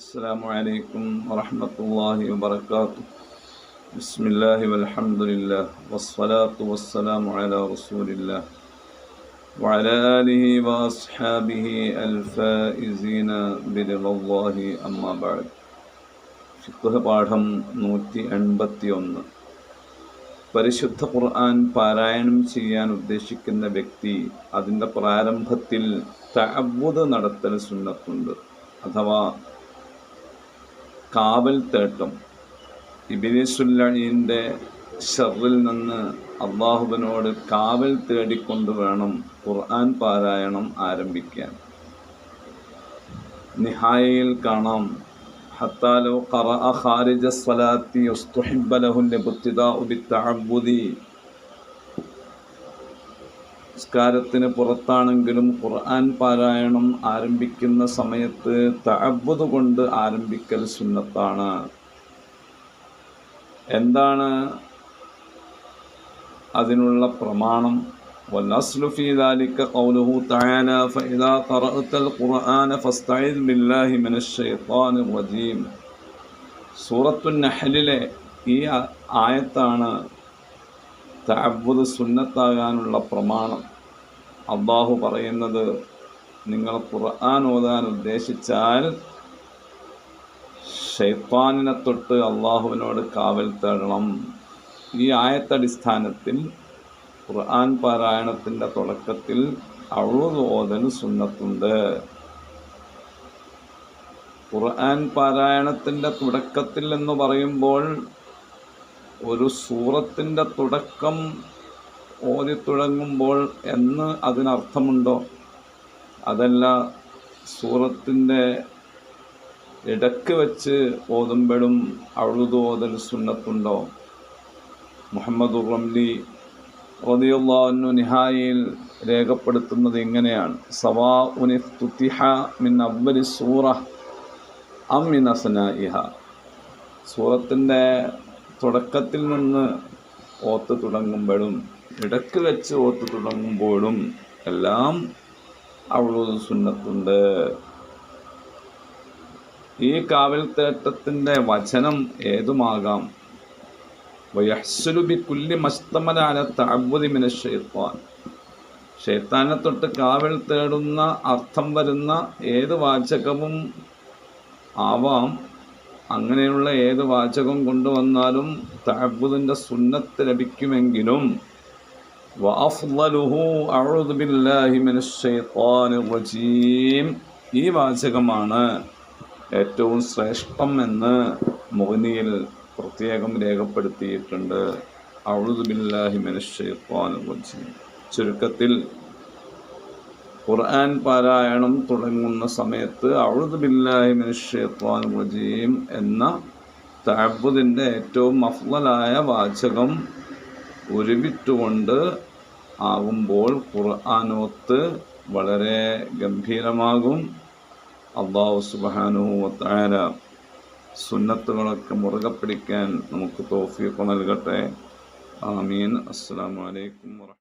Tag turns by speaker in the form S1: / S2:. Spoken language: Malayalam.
S1: السلام عليكم ورحمة الله وبركاته بسم الله والحمد لله والصلاة والسلام على رسول الله وعلى آله وأصحابه الفائزين برضا الله أما بعد ഫിഖ് പാഠം നൂറ്റി എൺപത്തി ഒന്ന് പരിശുദ്ധ ഖുർആൻ പാരായണം ചെയ്യാൻ ഉദ്ദേശിക്കുന്ന വ്യക്തി അതിൻ്റെ പ്രാരംഭത്തിൽ തഅവ്വുദ് നടത്തൽ സുന്നത്തുണ്ട് അഥവാ കാവൽ തേട്ടം. ഇബിനിസുല്ലിന്റെ ഷറിൽ നിന്ന് അള്ളാഹുബിനോട് കാവൽ തേടിക്കൊണ്ട് വേണം ഖുർആൻ പാരായണം ആരംഭിക്കാൻ. നിഹായയിൽ കാണാം. ഹത്താലോ ഖറ ഖാരിജ സ്വലാത്തി ഉസ്തുഹിബലഹുന്റെ ലഹു ലിബ്തിദാഉ ബിത്തഅബ്ബുദി നിസ്കാരത്തിന് പുറത്താണെങ്കിലും ഖുർആൻ പാരായണം ആരംഭിക്കുന്ന സമയത്ത് തഅബ്ബുദ് കൊണ്ട് ആരംഭിക്കൽ സുന്നത്താണ് എന്താണ് അതിനുള്ള പ്രമാണം والأصل في ذلك قوله تعالى فإذا قرأت القرآن فاستعذ بالله من الشيطان الرجيم സൂറത്തു നഹലിലെ ഈ ആയത്താണ് തഅബ്ബുദ് സുന്നത്താകാനുള്ള പ്രമാണം അള്ളാഹു പറയുന്നത് നിങ്ങൾ ഖുർആൻ ഓതാൻ ഉദ്ദേശിച്ചാൽ ഷെയ്ത്താനിനെ തൊട്ട് അള്ളാഹുവിനോട് കാവൽ തേടണം. ഈ ആയത്തടിസ്ഥാനത്തിൽ ഖുർആൻ പാരായണത്തിന്റെ തുടക്കത്തിൽ അഴുത് ഓതൽ സുന്നത്തുണ്ട്. ഖുർആൻ പാരായണത്തിന്റെ തുടക്കത്തിൽ എന്ന് പറയുമ്പോൾ ഒരു സൂറത്തിന്റെ തുടക്കം ഓതി തുടങ്ങുമ്പോൾ എന്ന് അതിനർത്ഥമുണ്ടോ? അതല്ല സൂറത്തിന്റെ ഇടയ്ക്ക് വെച്ച് ഓതുമ്പോഴും അഴുതു ഓതൽ സുന്നത്തുണ്ടോ? മുഹമ്മദ് റംലി റതിയുള്ളു നിഹായിൽ രേഖപ്പെടുത്തുന്നത് ഇങ്ങനെയാണ്. സവാ ഉനിഫ്തുത്തിഹ മിൻ അവലി സൂറ അം ഇഹ സൂറത്തിന്റെ തുടക്കത്തിൽ നിന്ന് ഓത്ത് തുടങ്ങുമ്പോഴും ഇടയ്ക്ക് വെച്ച് ഓത്ത് തുടങ്ങുമ്പോഴും എല്ലാം അവളും സുന്നത്തുണ്ട്. ഈ കാവൽ തേട്ടത്തിന്റെ വചനം ഏതുമാകാം? വയഹ്സുലുബി കുല്ലി മസ്തമലാല തഅബ്ബുദി മിന ഷെയ്ത്താൻ ഷെയ്ത്താനെ തൊട്ട് കാവൽ തേടുന്ന അർത്ഥം വരുന്ന ഏത് വാചകവും ആവാം. അങ്ങനെയുള്ള ഏത് വാചകം കൊണ്ടുവന്നാലും താബുദിന്റെ സുന്നത്ത് ലഭിക്കുമെങ്കിലും വഅഫ്ളലുഹു അഊദു ബില്ലാഹി ശൈത്വാനിർ റജീം. ഈ വാചകമാണ് ഏറ്റവും ശ്രേഷ്ഠം എന്ന് മുഹനിയിൽ പ്രത്യേകം രേഖപ്പെടുത്തിയിട്ടുണ്ട്. ഔദു ബില്ലാഹി ശൈത്വാനിർ റജീം. ചുരുക്കത്തിൽ ഖുർആൻ പാരായണം തുടങ്ങുന്ന സമയത്ത് ഔദു ബില്ലാഹി ശൈത്വാനിർ റജീം എന്ന തഅബ്ബുദിന്റെ ഏറ്റവും അഫ്ളലായ വാചകം ഉരുവിട്ടുകൊണ്ട് ആകുമ്പോൾ ഖുർആാനോത്ത് വളരെ ഗംഭീരമാകും. അള്ളാഹു സുബാനുവത്തായ സുന്നത്തുകളൊക്കെ മുറുകെ പിടിക്കാൻ നമുക്ക് തൗഫീഖ് നൽകട്ടെ. ആമീൻ. അസ്സാം വലൈക്കും